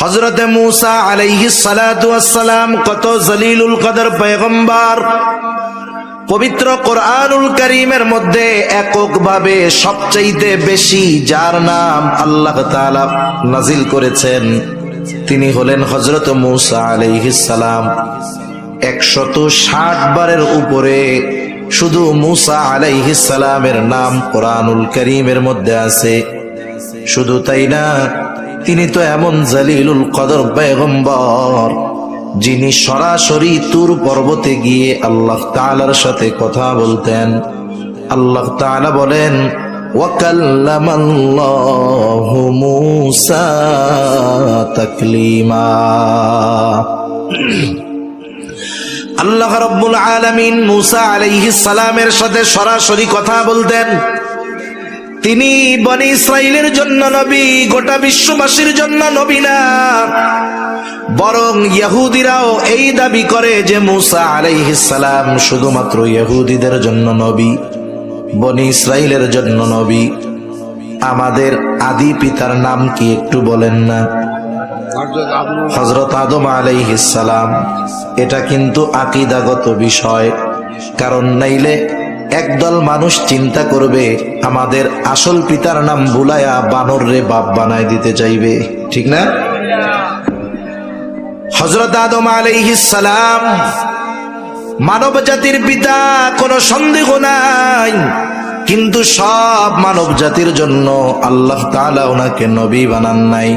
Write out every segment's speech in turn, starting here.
হজরতে মুসা আলাইহি সালাম কত জলিলুল কদর পয়গম্বর। পবিত্র কোরআনুল করিমের মধ্যে এককভাবে সবচাইতে বেশি যার নাম আল্লাহ নাজিল করেছেন, তিনি হলেন হজরত মুসা আলাইহিস সালাম। একশত ষাট বারের উপরে শুধু মুসা আলাইহিস সালামের নাম কোরআনুল করিমের মধ্যে আছে। শুধু তাই না তিনি তো এমন জালিলুল কদর বেগম্বর যিনি সরাসরি তুর পর্বতে গিয়ে আল্লাহ তালার সাথে কথা বলতেন। আল্লাহ তালা বলেন আল্লাহ রব্বুল আলমিন মুসা আলাইহিস সালামের সাথে সরাসরি কথা বলতেন। তিনি বনি ইসরায়েলের জন্য নবী, গোটা বিশ্ববাসীর জন্য নবী না। বরং ইহুদিরাও এই দাবি করে যে মুসা আলাইহিস সালাম শুধুমাত্র ইহুদিদের জন্য নবী, বনি ইসরায়েলের জন্য নবী। আমাদের আদি পিতার নাম কি একটু বলেন না? হজরত আদম আলাইহিসালাম এটা কিন্তু আকিদাগত বিষয়, কারণ নাইলে একদল মানুষ চিন্তা করবে, আমাদের আসল পিতার নাম বুলায়া বানর রে বাপ বানায় দিতে চাইবে। ঠিক না? হজরত আদম আলাইহিসালাম মানব জাতির পিতা, কোনো সন্দেহ নাই। কিন্তু সব মানব জাতির জন্য আল্লাহ তাআলা ওনাকে নবী বানান নাই।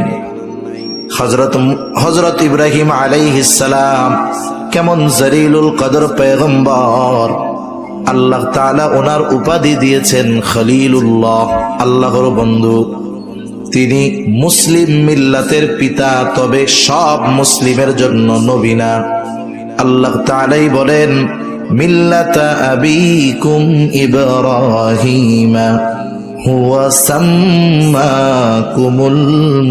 হজরত হজরত ইব্রাহিম আলাইহিসালাম কেমন জরিলুল কদর পেগম্বর আল্লাহ তালা ওনার উপাধি দিয়েছেন খলিল উল্লাহ আল্লাহর বন্ধু। তিনি মুসলিম মিল্লাতের পিতা, তবে সব মুসলিমের জন্য নবীনা আল্লাহ তালাই বলেন, মিল্লাতা আবিকুম ইব্রাহিমা। হুয়া সাম্মাকুমুল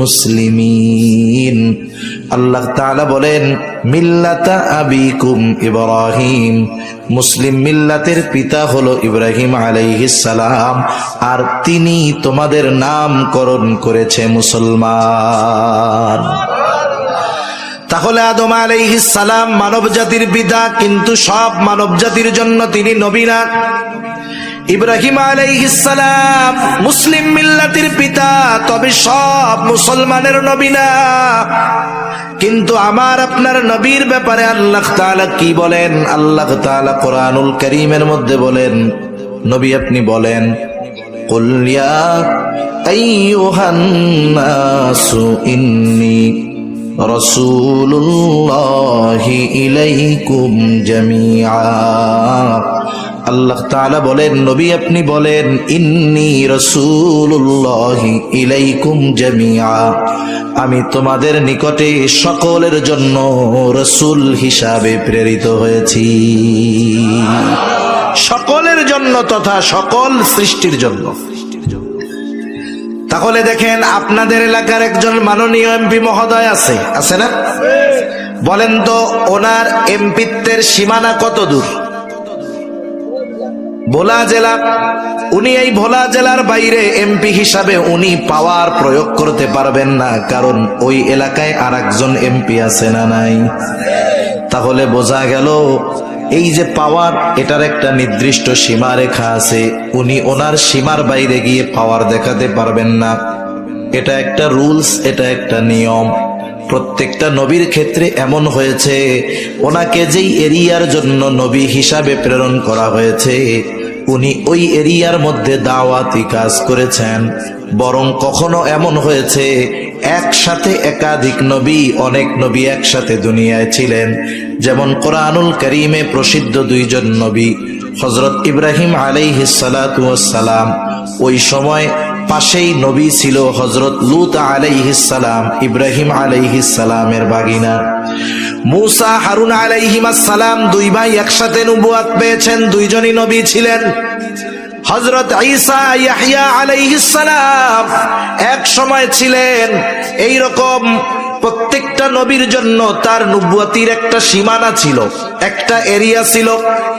মুসলিমিন। আল্লাহ তাআলা বলেন, মিল্লাতা আবিকুম ইব্রাহিম। মুসলিম মিল্লাতের পিতা হলো ইব্রাহিম সালাম, আর তিনি তোমাদের নামকরণ করেছে মুসলমান। তাহলে আদম সালাম মানব জাতির পিতা কিন্তু সব মানব জাতির জন্য তিনি নবী না। ইব্রাহিম আলাইহিস সালাম মুসলিম মিল্লাতির পিতা তবে সব মুসলমানের নবী না কিন্তু আমার আপনার নবীর ব্যাপারে আল্লাহ তাআলা কি বলেন আল্লাহ তাআলা কোরআনুল করিমের মধ্যে বলেন নবী আপনি বলেন قل يا أيها الناس إني رسول الله إليكم جميعا আল্লাহ তাআলা বলেন, নবী আপনি বলেন, ইন্নি রসুল্লাহ ইলাইকুম জামিয়া আমি তোমাদের নিকটে সকলের জন্য রসুল হিসাবে প্রেরিত হয়েছি। সকলের জন্য তথা সকল সৃষ্টির জন্য। তাহলে দেখেন, আপনাদের এলাকার একজন মাননীয় এমপি মহোদয় আছে। আছে না? বলেন তো, ওনার এমপিত্বের সীমানা কত দূর? ভোলা জেলা, উনি এই ভোলা জেলার বাইরে এমপি হিসাবে উনি পাওয়ার প্রয়োগ করতে পারবেন না, কারণ ওই এলাকায় আর একজন এমপি আছে না নাই। তাহলে বোঝা গেল, এই যে পাওয়ার, এটার একটা নির্দিষ্ট সীমা রেখা আছে। উনি ওনার সীমার বাইরে গিয়ে পাওয়ার দেখাতে পারবেন না। এটা একটা রুলস, এটা একটা নিয়ম। প্রত্যেকটা নবীর ক্ষেত্রে এমন হয়েছে। ওনাকে যেই এরিয়ার জন্য নবী হিসাবে প্রেরণ করা হয়েছে, উনি ওই এরিয়ার মধ্যে দাওয়াতি কাজ করেছেন। বরং কখনো এমন হয়েছে, একসাথে একাধিক নবী, অনেক নবী একসাথে দুনিয়ায় ছিলেন। যেমন কোরআনুল করিমে প্রসিদ্ধ দুইজন নবী হজরত ইব্রাহিম আলাইহিসালাম ওই সময় পাশেই নবী ছিল হজরত লুত আলাইহিসালাম ইব্রাহিম আলাইহিসালামের বাগিনা। মুসা, হারুন আলাইহিমাসালাম দুই ভাই একসাথে নবুয়াত পেয়েছেন, দুইজনই নবী ছিলেন। হজরত ঈসা ইয়াহিয়া আলাইহিসালাম এক সময় ছিলেন এই রকম প্রত্যেকটা নবীর জন্য তার নবুয়াতির একটা সীমানা ছিল, একটা এরিয়া ছিল।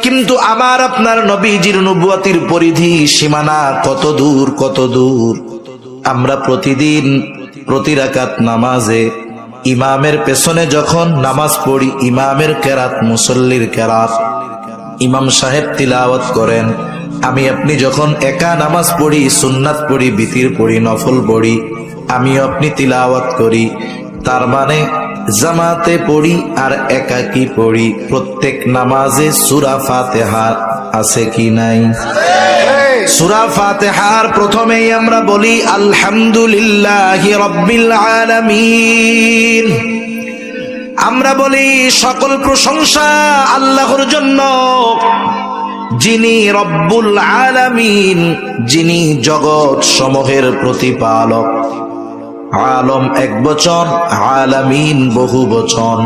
কিন্তু আমার আপনার নবীজির নবুয়াতির পরিধি সীমানা কত দূর কত দূর। আমরা প্রতিদিন প্রতি রাকাত নামাজে ইমামের পেছনে যখন নামাজ পড়ি, ইমামের কেরাত, মুসল্লির কেরাত, ইমাম সাহেব তিলাওয়াত করেন, আমি আপনি যখন একা নামাজ পড়ি, সুন্নাত পড়ি, বিতির পড়ি, নফল পড়ি আমি আপনি তিলাওয়াত করি তার মানে জামাতে পড়ি আর একাকি পড়ি। প্রত্যেক নামাজে সুরা ফাতেহা আছে কি নাই? সুরা ফাতেহার প্রথমেই আমরা বলি, আলহামদুলিল্লাহ রব্বিল আলামিন। আমরা বলি, সকল প্রশংসা আল্লাহর জন্য। যিনি রব্বুল আলামিন, যিনি জগৎ সমূহের প্রতিপালক। আলম এক বচন, আলামিন বহু বচন।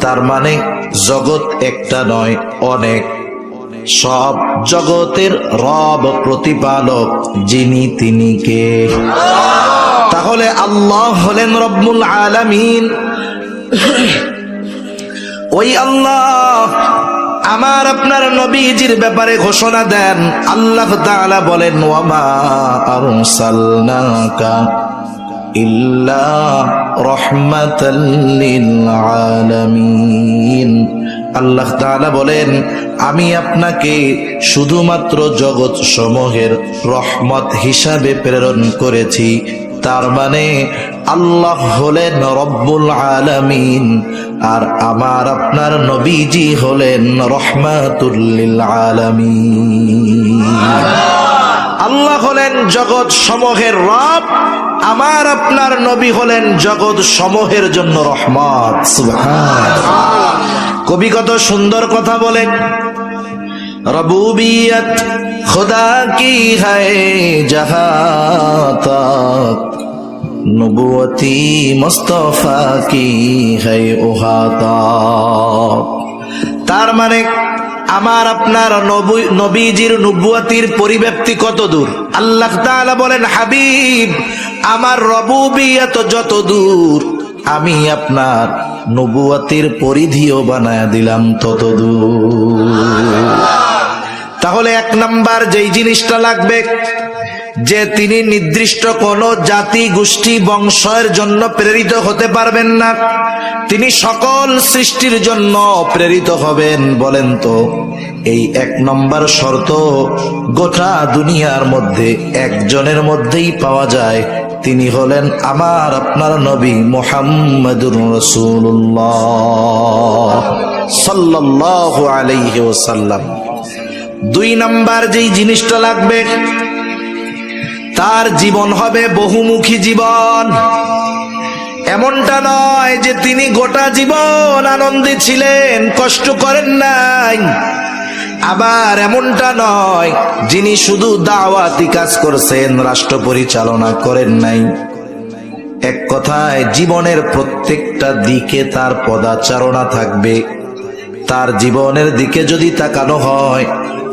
তার মানে জগৎ একটা নয়, অনেক। সব জগতের রব প্রতিপালক, যিনি তিনি কে? তাহলে আল্লাহ হলেন রব্বুল আলামিন। ওই আল্লাহ আমার আপনার নবীজির ব্যাপারে ঘোষণা দেন। আল্লাহ তাআলা বলেন ওয়ামা আরসালনাকা আল্লাহ বলেন, আমি আপনাকে শুধুমাত্র জগৎ সমূহের রহমত হিসাবে প্রেরণ করেছি। তার মানে আল্লাহ হলেন রব্বুল আলামিন, আর আমার আপনার নবীজি হলেন রহমাতুল্লিল আলামিন আল্লাহ হলেন জগৎ সমূহের রব, আমার আপনার নবী হলেন জগৎ সমূহের জন্য রহমত। কবি কত সুন্দর কথা বলেন। রবুবিয়ত খোদা কি হায় জাহাত নবুয়তি মুস্তফা কি হায় ওহাত তার মানে আমার আপনার নবী- নবীজির নবুয়াতির পরিব্যাপ্তি কত দূর? আল্লাহ তাআলা বলেন, হাবিব, আমার রবুবিয়ত যত দূর, আমি আপনার নবুয়াতির পরিধিও বানায় দিলাম তত দূর। তাহলে এক নাম্বার যেই জিনিসটা লাগবে, যে তিনি নির্দিষ্ট কোন জাতি গোষ্ঠী বংশের জন্য প্রেরিত হতে পারবেন না। তিনি সকল সৃষ্টির জন্য প্রেরিত হবেন, বলেন তো। এই এক নম্বর শর্ত, গোটা দুনিয়ার মধ্যে একজনের মধ্যেই পাওয়া যায়। তিনি হলেন আমার, আপনার নবী মোহাম্মদুর রসুল্লাহ সাল্লাহ আলাইহি ওসাল্লাম দুই নাম্বার যেই জিনিসটা লাগবে, তার জীবন হবে বহুমুখী জীবন। এমনটা নয় যে তিনি গোটা জীবন আনন্দে ছিলেন, কষ্ট করেন নাই। আবার এমনটা নয়, যিনি শুধু দাওয়াতি কাজ করছেন, রাষ্ট্র পরিচালনা করেন নাই। এক কথায়, জীবনের প্রত্যেকটা দিকে তার পদাচারণা থাকবে। তার জীবনের দিকে যদি তাকানো হয়,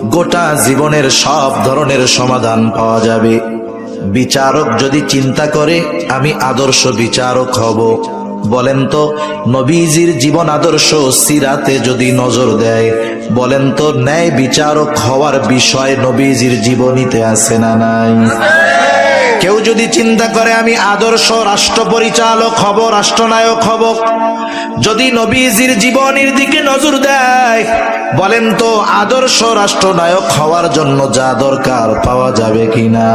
গোটা জীবনের সব ধরনের সমাধান পাওয়া যাবে। বিচারক যদি চিন্তা করে, আমি আদর্শ বিচারক হব। বলেন তো, নবীজির জীবন আদর্শ সিরাতে যদি নজর দেয়, বলেন তো, ন্যায় বিচারক হওয়ার বিষয় নবীজির জীবনীতে আছে না নাই? কেউ যদি চিন্তা করে আমি আদর্শ রাষ্ট্র পরিচালক হব, রাষ্ট্রনায়ক হব, যদি নবীজির জীবনের দিকে নজর দেয়, বলেন তো আদর্শ রাষ্ট্রনায়ক হওয়ার জন্য যা দরকার পাওয়া যাবে কিনা?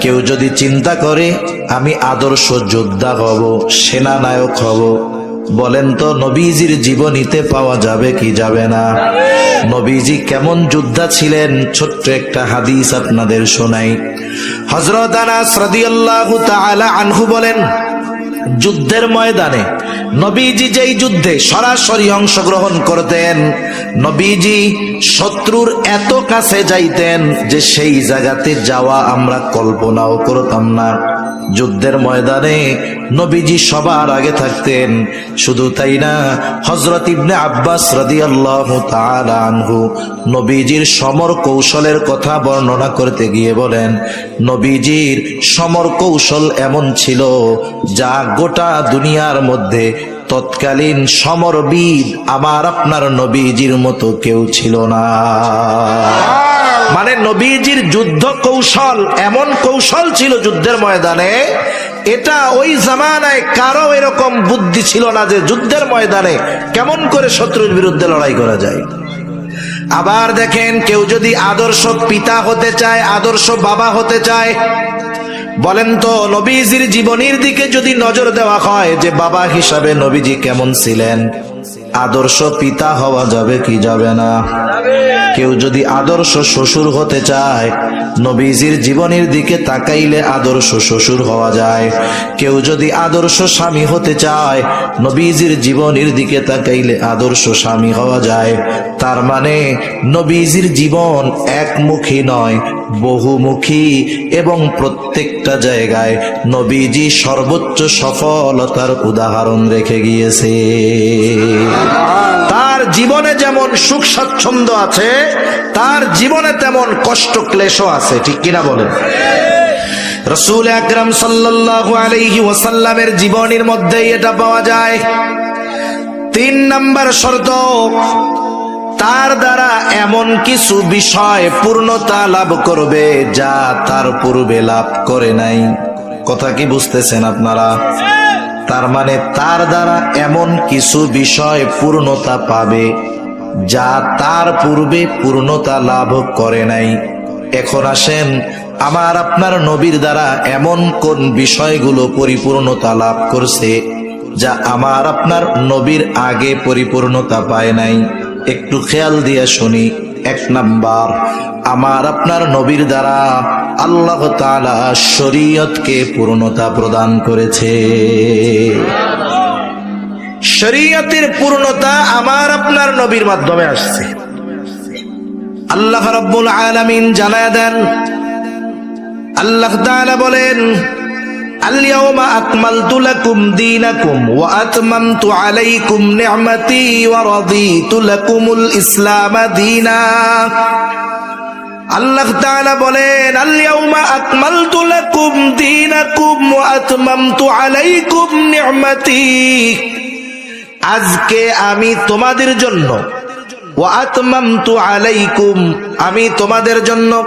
কেউ যদি চিন্তা করে আমি আদর্শ যোদ্ধা হব, সেনানায়ক হব বলেন তো, নবীজির জীবনীতে পাওয়া যাবে কি যাবে না? নবীজি কেমন যোদ্ধা ছিলেন? ছোট্ট একটা হাদিস আপনাদের শোনাই। হজরত আনাস রাদিয়াল্লাহু তাআলা আনহু বলেন, যুদ্ধের ময়দানে নবীজি যেই যুদ্ধে সরাসরি অংশগ্রহণ করতেন, নবীজি শত্রুর এত কাছে যাইতেন যে সেই জায়গাতে যাওয়া আমরা কল্পনাও করতাম না। যুদ্ধের ময়দানে নবীজি সবার আগে থাকতেন। শুধু তাই না হজরত ইবনে আব্বাস রাদিয়াল্লাহু তাআলা আনহু নবীজির সমর কৌশলের কথা বর্ণনা করতে গিয়ে বলেন, নবীজির সমর কৌশল এমন ছিল যা গোটা দুনিয়ার মধ্যে তৎকালীন সমরবিদ আমার আপনার নবীজির মতো কেউ ছিল না। মানে নবীজির যুদ্ধ কৌশল, এমন কৌশল ছিল যুদ্ধের ময়দানে, এটা ওই জামানায় কারও এরকম বুদ্ধি ছিল না যে যুদ্ধের ময়দানে কেমন করে শত্রুর বিরুদ্ধে লড়াই করা যায়। আবার দেখেন, কেউ যদি আদর্শ পিতা হতে চায়, আদর্শ বাবা হতে চায়, বলেন তো নবীজির জীবনীর দিকে যদি নজর দেওয়া হয় যে বাবা হিসাবে নবীজি কেমন ছিলেন? আদর্শ পিতা হওয়া যাবে কি যাবে না? কেউ যদি আদর্শ শ্বশুর হতে চায়, নবীজির জীবনের দিকে তাকাইলে আদর্শ শ্বশুর হওয়া যায়। কেউ যদি আদর্শ স্বামী হতে চায়, নবীজির জীবনের দিকে তাকাইলে আদর্শ স্বামী হওয়া যায়। তার মানে নবীজির জীবন একমুখী নয়, বহুমুখী এবং প্রত্যেকটা জায়গায় নবীজি সর্বোচ্চ সফলতার উদাহরণ রেখে গিয়েছে। তার জীবনে যেমন সুখ স্বাচ্ছন্দ্য আছে, তার জীবনে তেমন কষ্ট ক্লেশও আছে। ঠিক কিনা বলেন? রসুল আকরাম সাল্লাল্লাহু আলাইহি ওয়াসাল্লামের জীবনের মধ্যেই এটা পাওয়া যায়। তিন নাম্বার শর্ত, তার দ্বারা এমন কিছু বিষয় পূর্ণতা লাভ করবে যা তার পূর্বে লাভ করে নাই। কথা কি বুঝতেছেন আপনারা? তার মানে তার দ্বারা এমন কিছু বিষয় পূর্ণতা পাবে, যা তার পূর্বে পূর্ণতা লাভ করে নাই। এখন আসেন, আমার আপনার নবীর দ্বারা এমন কোন বিষয়গুলো পরিপূর্ণতা লাভ করছে, যা আমার আপনার নবীর আগে পরিপূর্ণতা পায় নাই। একটু খেয়াল দিয়ে শুনি। এক নাম্বার, আমার আপনার নবীর দ্বারা আল্লাহ তালা শরীয়তকে পূর্ণতা প্রদান করেছে। শরীয়তের পূর্ণতা আমার আপনার নবীর মাধ্যমে আসছে। আল্লাহ রব্বুল আলমিন জানায় দেন, আল্লাহ তাআলা বলেন আলিয়াউমা আকমালতু আলাইকুম আল্লাহ তাআলা বলেন, আল-ইয়াউমা আলাইকুম নি'মাতি। আজকে আমি তোমাদের জন্য, ওয়া আতমামতু আলাইকুম, আমি তোমাদের জন্য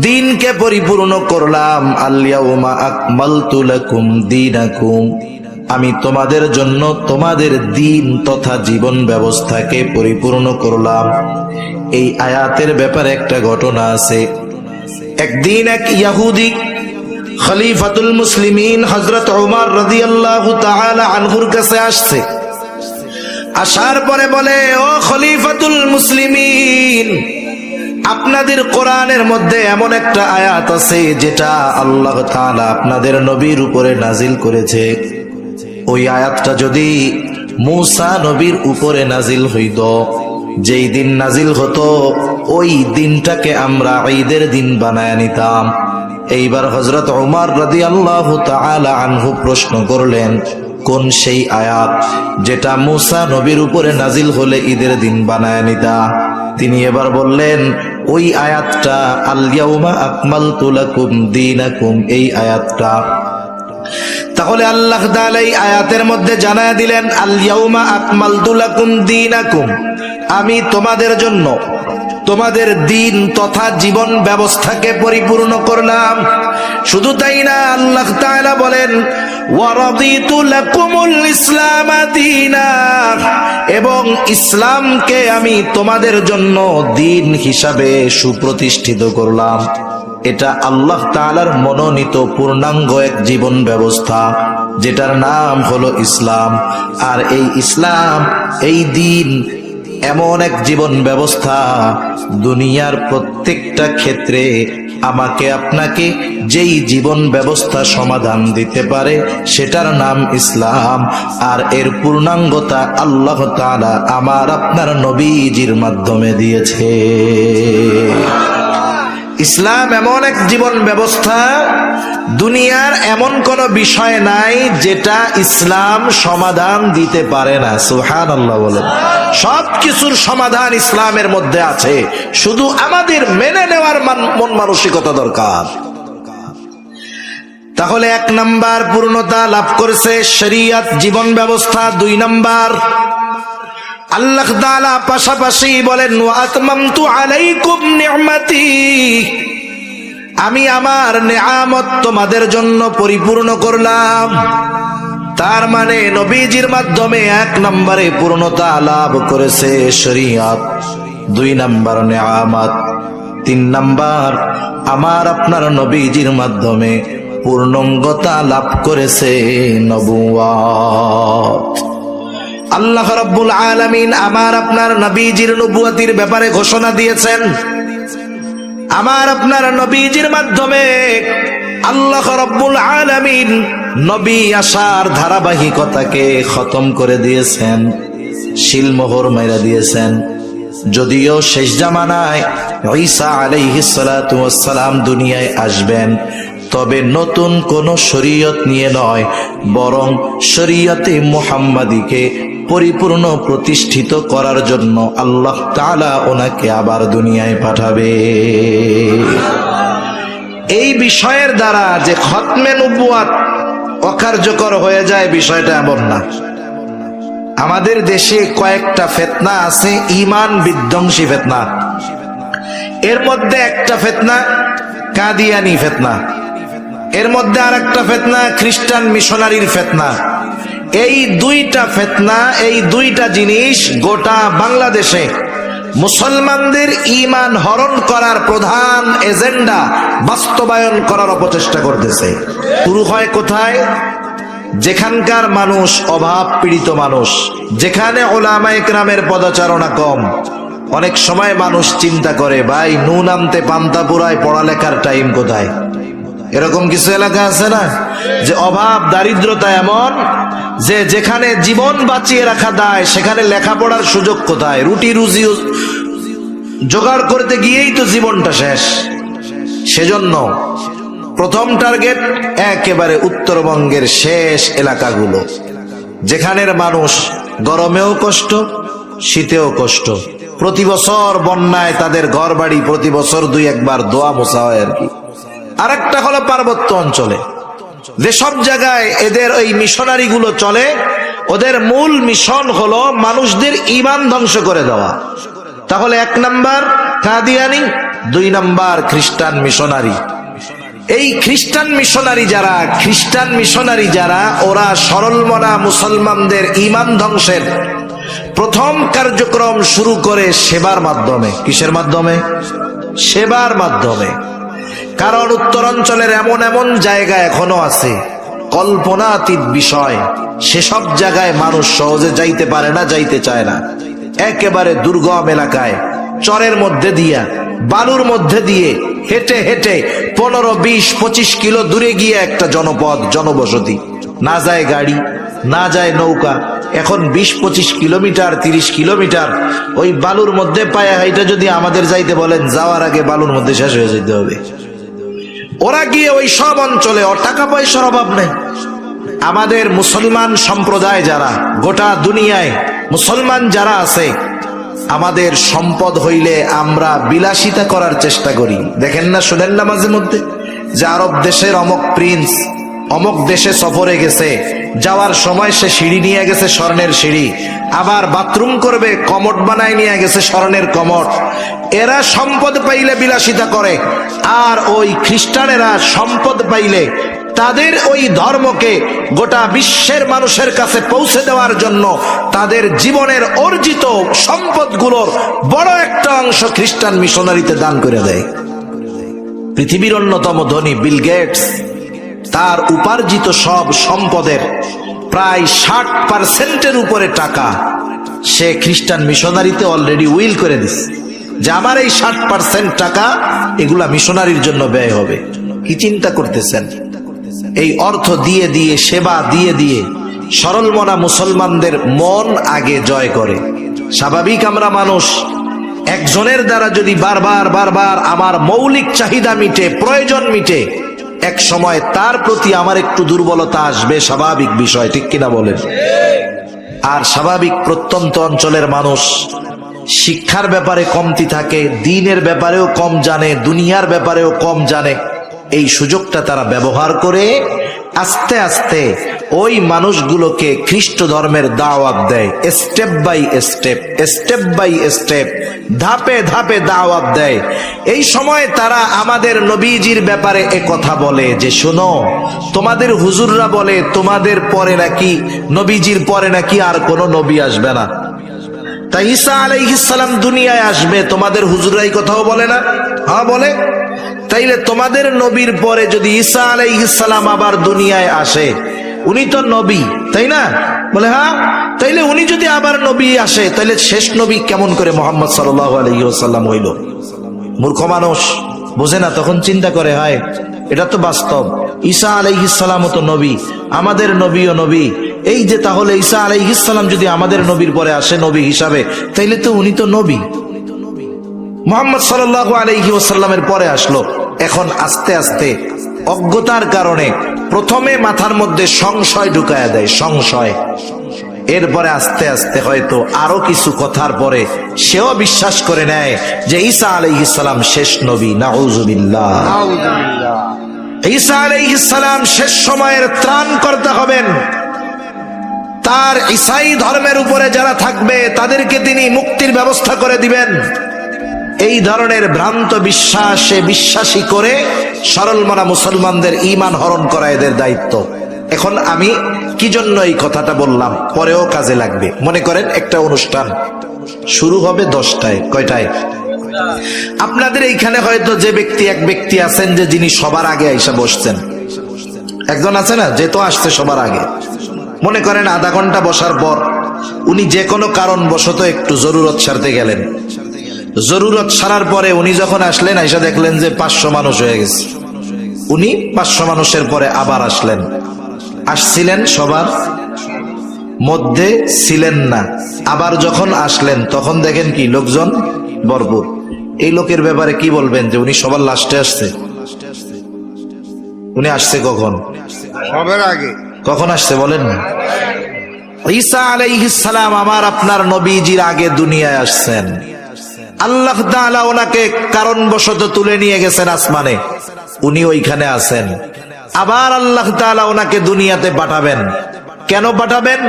দিনকে পরিপূর্ণ করলাম, আল-ইয়াউমা আকমালতু লাকুম দীনাকুম, আমি তোমাদের জন্য তোমাদের দিন তথা জীবন ব্যবস্থাকে পরিপূর্ণ করলাম। এই আয়াতের ব্যাপারে একটা ঘটনা আছে। একদিন এক ইয়াহুদি খলিফাতুল মুসলিমিন হজরত ওমর রাদিয়াল্লাহু তাআলা আনহুর কাছে আসছে। আসার পরে বলে, ও খলিফাতুল মুসলিমিন, আপনাদের কোরআনের মধ্যে এমন একটা আয়াত আছে যেটা আল্লাহ তাআলা আপনাদের নবীর উপরে নাজিল করেছে। ওই আয়াতটা যদি মূসা নবীর উপরে নাজিল হইত যেই দিন নাজিল হতো, ওই দিনটাকে আমরা ঈদের দিন বানায় নিতাম। এইবার হজরত উমার রাদি আল্লাহ আনহু প্রশ্ন করলেন, কোন সেই আয়াত যেটা মুসা নবীর উপরে নাজিল হলে ঈদের দিন বানায় নিতা? তিনি এবার বললেন, ওই আয়াতটা আলিয়াউমা আকমাল তুলাকুম দিনাকুম এই আয়াতটা। তাহলে আল্লাহ তাআলা এই আয়াতের মধ্যে জানায় দিলেন আলিয়াউমা আকমাল তুলাকুম দিনাকুম। আমি তোমাদের জন্য তোমাদের দিন তথা জীবন ব্যবস্থাকে পরিপূর্ণ করলাম। শুধু তাই না, আল্লাহ তাআলা বলেন দীনা। এবং ইসলামকে আমি তোমাদের জন্য দিন হিসাবে সুপ্রতিষ্ঠিত করলাম। এটা আল্লাহ তাআলার মনোনীত পূর্ণাঙ্গ এক জীবন ব্যবস্থা, যেটার নাম হলো ইসলাম। আর এই ইসলাম, এই দিন এমন এক জীবন ব্যবস্থা, দুনিয়ার প্রত্যেকটা ক্ষেত্রে আমাকে আপনাকে যেই জীবন ব্যবস্থা সমাধান দিতে পারে, সেটার নাম ইসলাম। আর এর পূর্ণাঙ্গতা আল্লাহ তাআলা আমার আপনার নবীজির মাধ্যমে দিয়েছে। ইসলাম এমন এক জীবন ব্যবস্থা, দুনিয়ার এমন কোন বিষয় নাই যেটা ইসলাম সমাধান দিতে পারে না। সুহান আল্লাহ বলেন। সব কিছুর সমাধান ইসলামের মধ্যে আছে। শুধু আমাদের মেনে নেওয়ার মন মানসিকতা দরকার। তাহলে এক নাম্বার পূর্ণতা লাভ করেছে শরিয়াত জীবন ব্যবস্থা, দুই নাম্বার আল্লাহ তাআলা পাশাপাশি বলেন, ওয়া আতমামতু আলাইকুম নি'মাতি। আমি আমার নেয়ামত তোমাদের জন্য পরিপূর্ণ করলাম। তার মানে নবীজির মাধ্যমে এক নম্বরে পূর্ণতা লাভ করেছে শরিয়ত, দুই নম্বর নেয়ামত, তিন নম্বর আমার আপনার নবীজির মাধ্যমে পূর্ণঙ্গতা লাভ করেছে নবুয়াত আল্লাহ রাব্বুল আলামিন আমার আপনার নবীজির নবুয়াতির ব্যাপারে ঘোষণা দিয়েছেন। আমার আপনার নবীজির মাধ্যমে আল্লাহ রব্বুল আলামিন নবী আসার ধারাবাহিকতাকে খতম করে দিয়েছেন শিলমোহর মাইরা দিয়েছেন। যদিও শেষ জামানায় ঈসা সালাম দুনিয়ায় আসবেন, তবে নতুন কোন শরীয়ত নিয়ে নয়, বরং শরীয়তে মুহাম্মাদিকে পরিপূর্ণ প্রতিষ্ঠিত করার জন্য আল্লাহ তাআলা ওনাকে আবার দুনিয়ায় পাঠাবে। এই বিষয়ের দ্বারা যে খতমে নবুয়াত অকার্যকর হয়ে যায় বিষয়টা এমন না। আমাদের দেশে কয়েকটা ফেতনা আছে ইমান বিধ্বংসী ফেতনা। এর মধ্যে একটা ফেতনা কাদিয়ানি ফেতনা। এর মধ্যে আর একটা ফেতনা খ্রিস্টান মিশনারির ফেতনা। এই দুইটা ফেতনা, এই দুইটা জিনিস গোটা বাংলাদেশে মুসলমানদের ইমান হরণ করার প্রধান এজেন্ডা বাস্তবায়ন করার অপচেষ্টা করতেছে। শুরু হয় কোথায়? যেখানকার মানুষ অভাব পীড়িত মানুষ, যেখানে ওলামা একরামের পদাচারণা কম। অনেক সময় মানুষ চিন্তা করে, ভাই, নুন আনতে পান্তা পুরায় পড়ালেখার টাইম কোথায়? এরকম কিছু এলাকা আছে না? যে অভাব, দারিদ্রতা এমন, যে যেখানে জীবন বাঁচিয়ে রাখা দায়, সেখানে লেখাপড়ার সুযোগ কোথায়? রুটি, রুজি জোগাড় করতে গিয়েই তো জীবনটা শেষ। সেজন্য প্রথম টার্গেট একেবারে উত্তরবঙ্গের শেষ এলাকাগুলো, যেখানের মানুষ গরমেও কষ্ট, শীতেও কষ্ট। প্রতি বছর বন্যায় তাদের ঘর বাড়ি প্রতি বছর দুই একবার দোয়া মোছা হয় আর কি। আরেকটা হলো পার্বত্য অঞ্চলে যেসব জায়গায় এদের ওই মিশনারি গুলো চলে, ওদের মূল মিশন হলো মানুষদের ইমান ধ্বংস করে দেওয়া। তাহলে এক নাম্বার কাদিয়ানি, দুই নাম্বার খ্রিস্টান মিশনারি। এই খ্রিস্টান মিশনারি যারা, খ্রিস্টান মিশনারি যারা, ওরা সরলমনা মুসলমানদের ইমান ধ্বংসের প্রথম কার্যক্রম শুরু করে সেবার মাধ্যমে। কিসের মাধ্যমে? সেবার মাধ্যমে। কারণ উত্তরাঞ্চলের এমন এমন জায়গা এখনও আছে। কল্পনাতীত বিষয়। সেসব জায়গায় মানুষ সহজে যাইতে পারে না, যাইতে চায় না। একেবারে দুর্গম এলাকায়। চরের মধ্যে দিয়া, বালুর মধ্যে দিয়ে হেঁটে হেঁটে পনেরো, বিশ, পঁচিশ কিলো দূরে গিয়ে একটা জনপদ, জনবসতি। না যায় গাড়ি, না যায় নৌকা। এখন বিশ, পঁচিশ কিলোমিটার, তিরিশ কিলোমিটার ওই বালুর মধ্যে পায়ে হাইটা যদি আমাদের যাইতে বলেন, যাওয়ার আগে বালুর মধ্যে শেষ হয়ে যেতে হবে। ওরা গিয়ে ওই সব অঞ্চলে ওর টাকা পয়সার অভাব নেই। আমাদের মুসলমান সম্প্রদায় যারা, গোটা দুনিয়ায় মুসলমান যারা আছে, আমাদের সম্পদ হইলে আমরা বিলাসিতা করার চেষ্টা করি। দেখেন না, শুনেন না মাঝে মধ্যে, যে আরব দেশের অমক প্রিন্স অমক দেশে সফরে গেছে। যাওয়ার সময় সে সিঁড়ি নিয়ে গেছে স্বর্ণের সিঁড়ি। আবার বাথরুম করবে, কমট বানায় নিয়ে গেছে স্বর্ণের কমট। এরা সম্পদ পাইলে বিলাসিতা করে, আর ওই খ্রিস্টানেরা সম্পদ পাইলে তাদের ওই ধর্মকে গোটা বিশ্বের মানুষের কাছে পৌঁছে দেওয়ার জন্য তাদের জীবনের অর্জিত সম্পদগুলোর বড় একটা অংশ খ্রিস্টান মিশনারিতে দান করে দেয়। পৃথিবীর অন্যতম ধনী বিল গেটস তার উপার্জিত সব সম্পদের প্রায় ষাট পার্সেন্টের উপরে টাকা সে খ্রিস্টান মিশনারিতে অলরেডি উইল করে দিছে। যে আমার এই ষাট পার্সেন্ট টাকা এগুলা মিশনারির জন্য ব্যয় হবে। কি চিন্তা করতেছেন? এই অর্থ দিয়ে দিয়ে, সেবা দিয়ে দিয়ে সরল মনা মুসলমানদের মন আগে জয় করে। স্বাভাবিক আমরা মানুষ, একজনের দ্বারা যদি বারবার বারবার আমার মৌলিক চাহিদা মিটে, প্রয়োজন মিটে এক সময় তার প্রতি আমার একটু দুর্বলতা আসবে, স্বাভাবিক বিষয়, ঠিক কিনা বলেন? আর স্বাভাবিক প্রত্যন্ত অঞ্চলের মানুষ শিক্ষার ব্যাপারে কমতি থাকে, দিনের ব্যাপারেও কম জানে, দুনিয়ার ব্যাপারেও কম জানে। এই সুযোগটা তারা ব্যবহার করে আস্তে আস্তে ওই মানুষগুলোকে খ্রিস্ট ধর্মের দাওয়াত দেয়। Step by step step by step, ধাপে ধাপে দাওয়াত দেয়। এই সময় তারা আমাদের নবীজির ব্যাপারে এ কথা বলে যে, শোনো, তোমাদের হুজুররা বলে, তোমাদের পরে নাকি, নবীজির পরে নাকি আর কোনো নবী আসবে না। তাই ঈসা আলাইহিসালাম দুনিয়ায় আসবে, তোমাদের হুজুরাই কথাও বলে না? হ্যাঁ বলে। তাইলে তোমাদের নবীর পরে যদি ঈসা আলাইহিসালাম আবার দুনিয়ায় আসে, উনি তো নবী, তাই না? বলে হ্যাঁ। তাইলে উনি যদি আবার নবী আসে, তাইলে শেষ নবী কেমন করে মোহাম্মদ সাল্লাহ আলহিহাল্লাম হইল? মূর্খ মানুষ, বোঝে না, তখন চিন্তা করে, হয়, এটা তো বাস্তব। ঈসা আলাইহিসালামও তো নবী, আমাদের নবীও নবী। এই যে তাহলে ঈসা আলাইহিসালাম যদি আমাদের নবীর পরে আসে নবী হিসাবে তাইলে তো উনি তো নবী। মোহাম্মদ সাল্লাহ আলহি ওসাল্লামের পরে আসলো। এখন আস্তে আস্তে অজ্ঞতার কারণে প্রথমে মাথার মধ্যে সংশয় ঢুকায়া দেয় সংশয়। এরপরে আস্তে আস্তে হয়তো আরও কিছু কথার পরে সেও বিশ্বাস করে নেয় যে ঈসা আলাইহিসালাম শেষ নবী নাউজুবিল্লাহ। ঈসা আলাইহিসালাম শেষ সময়ের ত্রাণ করতে হবেন। তার ঈসাই ধর্মের উপরে যারা থাকবে, তাদেরকে তিনি মুক্তির ব্যবস্থা করে দিবেন। এই ধরনের ভ্রান্ত বিশ্বাসে বিশ্বাসী করে সরল মনা মুসলমানদের ইমান হরণ করা এদের দায়িত্ব। এখন আমি কি জন্য এই কথাটা বললাম? পরেও কাজে লাগবে। মনে করেন একটা অনুষ্ঠান। শুরু হবে দশটায়। কয়টায়? আপনাদের এইখানে হয়তো যে ব্যক্তি, এক ব্যক্তি আছেন যে যিনি সবার আগে আইসা বসছেন। একজন আছে না? যে তো আসছে সবার আগে। মনে করেন আধা ঘণ্টা বসার পর উনি যে কোনো কারণ বশত একটু জরুরত সারতে গেলেন। জরুরত সারার পরে উনি যখন আসলেন, আইসা দেখলেন যে পাঁচশো মানুষ হয়ে গেছে। উনি পাঁচশো মানুষের পরে আবার আসলেন। আসছিলেন সবার মধ্যে ছিলেন না। আবার যখন আসলেন, তখন দেখেন কি লোকজন ভরপুর। এই লোকের ব্যাপারে কি বলবেন যে উনি সবার লাস্টে আসছে? উনি আসছে কখন? সবার আগে। কখন আসছে বলেন? ঈসা আলাইহিসালাম আমার আপনার নবীজির আগে দুনিয়ায় আসছেন। আল্লাহ তাআলা ওনাকে কারণবশত তুলে নিয়ে গেছেন আসমানে। উনি ওইখানে আছেন। আবার আল্লাহ তাআলা ওনাকে দুনিয়াতে পাঠাবেন। কেন পাঠাবেন?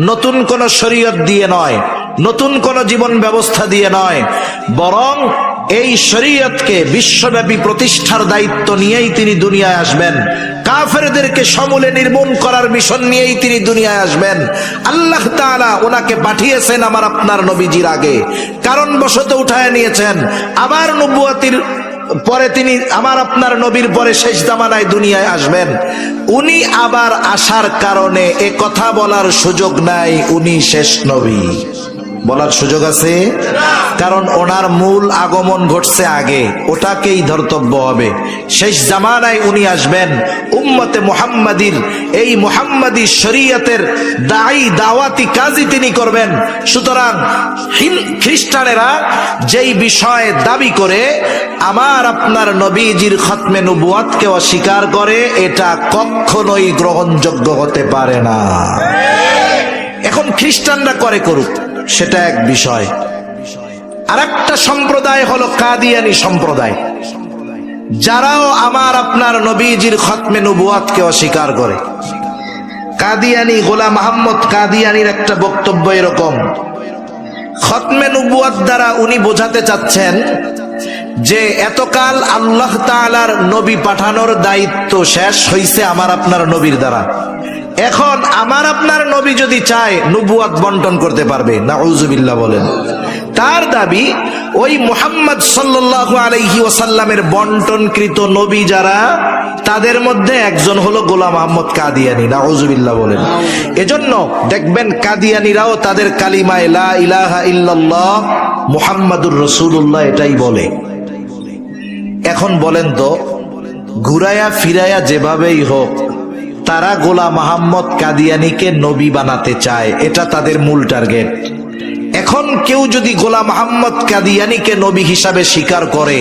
নতুন কোন শরীয়ত দিয়ে নয়, নতুন কোন জীবন ব্যবস্থা দিয়ে নয়, বরং এই শরীয়তকে বিশ্বব্যাপী প্রতিষ্ঠার দায়িত্ব নিয়েই তিনি দুনিয়ায় আসবেন। কাফেরদেরকে সমূলে নির্মূল করার মিশন নিয়েই তিনি দুনিয়ায় আসবেন। আল্লাহ তাআলা ওনাকে পাঠিয়েছেন আমার আপনার নবীজির আগে। কারণ বশত উঠায় নিয়েছেন। আবার নবুয়াতির পরে তিনি আমার আপনার নবীর পরে শেষ জামানায় দুনিয়ায় আসবেন। উনি আবার আসার কারণে এ কথা বলার সুযোগ নাই। উনি শেষ নবী। বলার সুযোগ আছে? কারণ ওনার মূল আগমন ঘটছে আগে। ওটাকেই ধর্তব্য হবে। শেষ জামানায় উনি আসবেন উম্মতে মুহাম্মাদির। এই মুহাম্মাদি শরীয়তের দায়ী, দাওয়াতি কাজই তিনি করবেন। সুতরাং খ্রিস্টানেরা যেই বিষয়ে দাবি করে, আমার আপনার নবীজির খতমে নবুয়াতকে অস্বীকার করে, এটা কখনোই গ্রহণযোগ্য হতে পারে না। এখন খ্রিস্টানরা করে করুক। সেটা এক বিষয়। আর একটা সম্প্রদায় হলো কাদিয়ানি সম্প্রদায়। যারাও আমার আপনার নবীজির খতমে নবুয়াতকে অস্বীকার করে। কাদিয়ানি গোলাম আহম্মদ কাদিয়ানির একটা বক্তব্য এরকম। খতমে নবুয়াত দ্বারা উনি বোঝাতে চাচ্ছেন যে, এতকাল আল্লাহ তাআলার নবী পাঠানোর দায়িত্ব শেষ হইছে আমার আপনার নবীর দ্বারা। এখন আমার আপনার নবী যদি চায় নবুয়াত বন্টন করতে পারবে না উজুবিল্লাহ বলেন। তার দাবি, ওই মোহাম্মদ সাল্লাল্লাহু আলাইহি ওয়াসাল্লামের বন্টনকৃত নবী যারা, তাদের মধ্যে একজন হলো গোলাম আহমদ কাদিয়ানি না উজুবিল্লাহ বলেন। এজন্য দেখবেন কাদিয়ানিরাও তাদের কালিমায় লা ইলাহা ইল্লাল্লাহ, মুহাম্মাদুর রাসূলুল্লাহ এটাই বলে। এখন বলেন তো, ঘুরায়া ফিরায়া যেভাবেই হোক তারা গোলাম মোহাম্মদ কাদিয়ানিকে নবী বানাতে চায়। এটা তাদের মূল টার্গেট। এখন কেউ যদি গোলাম মোহাম্মদ কাদিয়ানিকে নবী হিসাবে স্বীকার করে,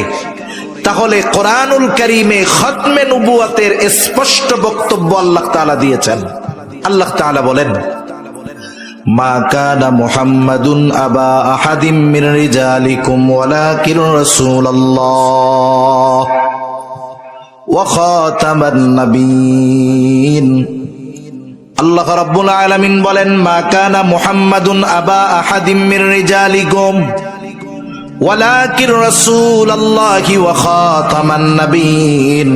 তাহলে কোরআনুল করিমে খতমে নবুয়াতের স্পষ্ট বক্তব্য আল্লাহ তালা দিয়েছেন। আল্লাহ তালা বলেন, মা কানা আবা আহাদিম আল্লাহ রাব্বুল আলামিন বলেন, মা কানা মুহাম্মাদুন আবা আহাদিম মির রিজালিকুম ওয়ালাকিন রাসূলুল্লাহি ওয়া খাতামান নাবিয়িন।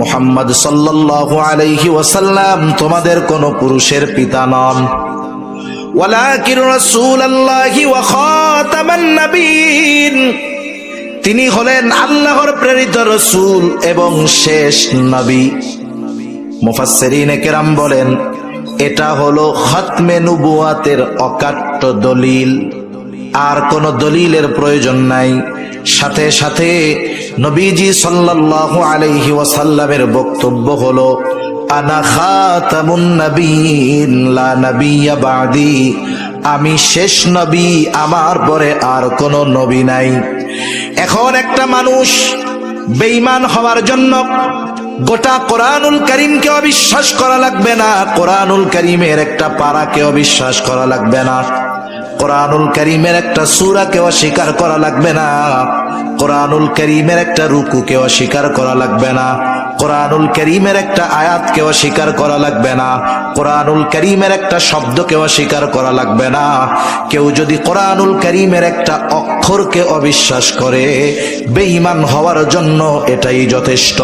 মুহাম্মদ সাল্লাল্লাহু আলাইহি ওয়াসাল্লাম তোমাদের কোন পুরুষের পিতা নন। ওয়ালাকিন রাসূলুল্লাহি ওয়া খাতামান নাবিয়িন। তিনি হলেন আল্লাহর প্রেরিত রসুল এবং শেষ নবী। মুফাসসিরিনে কেরাম বলেন, এটা হলো খতমে নবুয়াতের অকাট্য দলিল। আর কোন দলিলের প্রয়োজন নাই। সাথে সাথে নবীজি সাল্লাল্লাহু আলাইহি ওয়াসাল্লামের বক্তব্য হলো, আনা খাতামুন নবীন, লা নাবিয়্যা বাদি আমি শেষ নবী, আমার পরে আর কোন নবী নাই। এখন একটা মানুষ বেঈমান হওয়ার জন্য গোটা কোরআনুল করিমকে অবিশ্বাস করা লাগবে না, কোরআনুল করিমের একটা পাড়াকে অবিশ্বাস করা লাগবে না, কোরআনুল করিমের একটা সুরাকে অস্বীকার করা লাগবে না। কোরআনুল করিমের একটা রুকু রুকুকে অস্বীকার করা লাগবে না। কোরআনুল করিমের একটা আয়াতকে অস্বীকার করা লাগবে না। কোরআনুল করিমের একটা শব্দ শব্দকে অস্বীকার করা লাগবে না। কেউ যদি কোরআনুল করিমের একটা অক্ষরকে অবিশ্বাস করে, বেঈমান হওয়ার জন্য এটাই যথেষ্ট।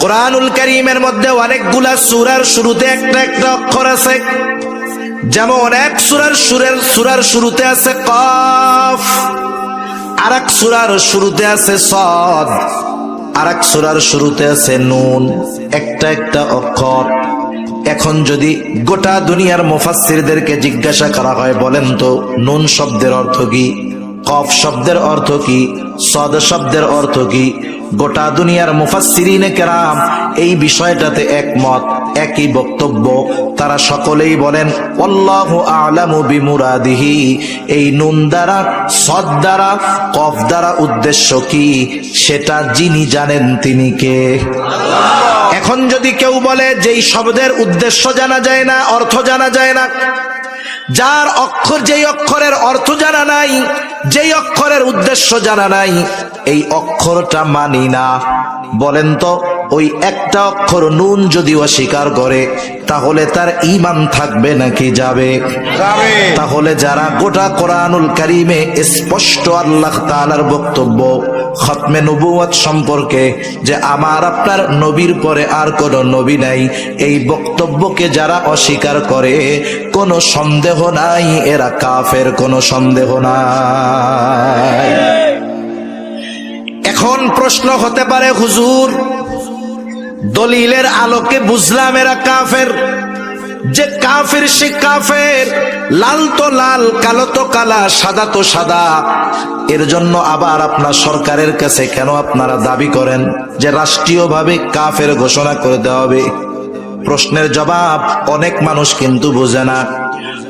কোরআনুল করিমের মধ্যে অনেকগুলা সুরার শুরুতে একটা একটা অক্ষর আছে। যেমন এক সুরার সুরের, সুরার শুরুতে আছে কফ আর এক সুরার শুরুতে আছে সদ আর এক সুরার শুরুতে আছে নুন, একটা একটা অক্ষর। এখন যদি গোটা দুনিয়ার মুফাসসিরদেরকে জিজ্ঞাসা করা হয়, বলেন তো, নুন শব্দের অর্থ কি, কফ শব্দের অর্থ কি, সদ শব্দের অর্থ কি গোটা দুনিয়ার মুফাসসিরিনে কেরাম এই বিষয়টাতে একমত, একই বক্তব্য। তারা সকলেই বলেন অল্লাহু আলামু বিমুরাদিহি। এই নুন দ্বারা, সদ দ্বারা, কফ দ্বারা উদ্দেশ্য কি? সেটা যিনি জানেন তিনি কে? এখন যদি কেউ বলে যেই শব্দের উদ্দেশ্য জানা যায় না, অর্থ জানা যায় না যার অক্ষর যেই অক্ষরের অর্থ জানা নাই যেই অক্ষরের উদ্দেশ্য জানা নাই এই অক্ষরটা মানি না। বলেন তো ওই একটা অক্ষর নুন যদি অস্বীকার করে তাহলে তার ইমান থাকবে নাকি যাবে। তাহলে যারা গোটা কোরআনুল কারিমে স্পষ্ট আল্লাহ তাআলার বক্তব্য খতমে নবুয়াত সম্পর্কে যে আমার আপনার নবীর পরে আর কোন নবী নাই, এই বক্তব্যকে যারা অস্বীকার করে, কোনো সন্দেহ নাই, এরা কাফের, কোনো সন্দেহ নাই। এখন প্রশ্ন হতে পারে, হুজুর, দলিলের আলোকে বুঝলাম এরা কাফের। যে কাফের সে কাফের, লাল তো লাল, কালো তো কালা, সাদা তো সাদা। এর জন্য আবার আপনার সরকারের কাছে কেন আপনারা দাবি করেন যে রাষ্ট্রীয়ভাবে কাফের ঘোষণা করে দেওয়া হবে? প্রশ্নের জবাব, অনেক মানুষ কিন্তু বোঝে না।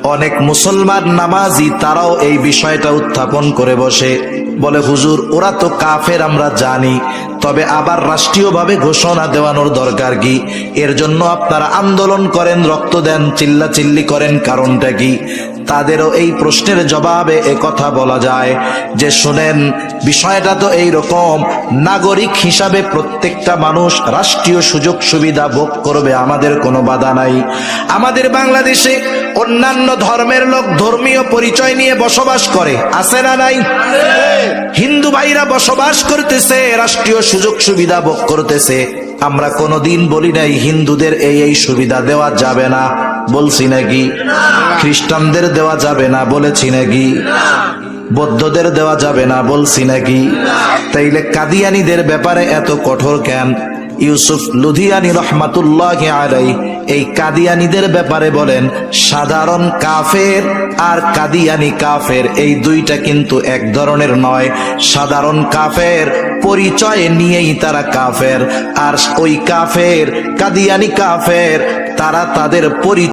অনেক মুসলমান নামাজি, তারাও এই বিষয়টা উত্থাপন করে বসে। বলে, হুজুর, ওরা তো কাফের, আমরা জানি। তবে আবার রাষ্ট্রীয়ভাবে ঘোষণা দেওয়ানোর দরকার কি? এর জন্য আপনারা আন্দোলন করেন, রক্ত দেন চিল্লা চিল্লি করেন কারণটা কি? তাদেরও এই প্রশ্নের জবাবে এ কথা বলা যায় যে, শুনেন, বিষয়টা তো এই রকম নাগরিক হিসাবে প্রত্যেকটা মানুষ রাষ্ট্রীয় সুযোগ সুবিধা ভোগ করবে, আমাদের কোনো বাধা নাই। আমাদের বাংলাদেশে অন্যান্য ধর্মের লোক ধর্মীয় পরিচয় নিয়ে বসবাস করে, আছে না নাই? হিন্দু ভাইরা বসবাস করতেছে, রাষ্ট্রীয় সুযোগ সুবিধা ভোগ করতেছে। আমরা কোনোদিন বলি নাই, হিন্দুদের এই এই সুবিধা দেওয়া যাবে না। বলছি নাকি? খ্রিস্টানদের দেওয়া যাবে না বলেছি নাকি? বৌদ্ধদের দেওয়া যাবে না বলছি নাকি? তাইলে কাদিয়ানিদের ব্যাপারে এত কঠোর জ্ঞান ইউসুফ লুধিয়ানি রহমাতুল্লাহ আলাই এই কাদিয়ানিদের ব্যাপারে বলেন, সাধারণ কাফের আর কাদিয়ানি কাফের এই দুইটা কিন্তু এক ধরনের নয়। সাধারণ কাফের পরিচয় নিয়েই তারা কাফের, আর ওই কাফের, কাদিয়ানি কাফের, তারা তাদের পরিচয়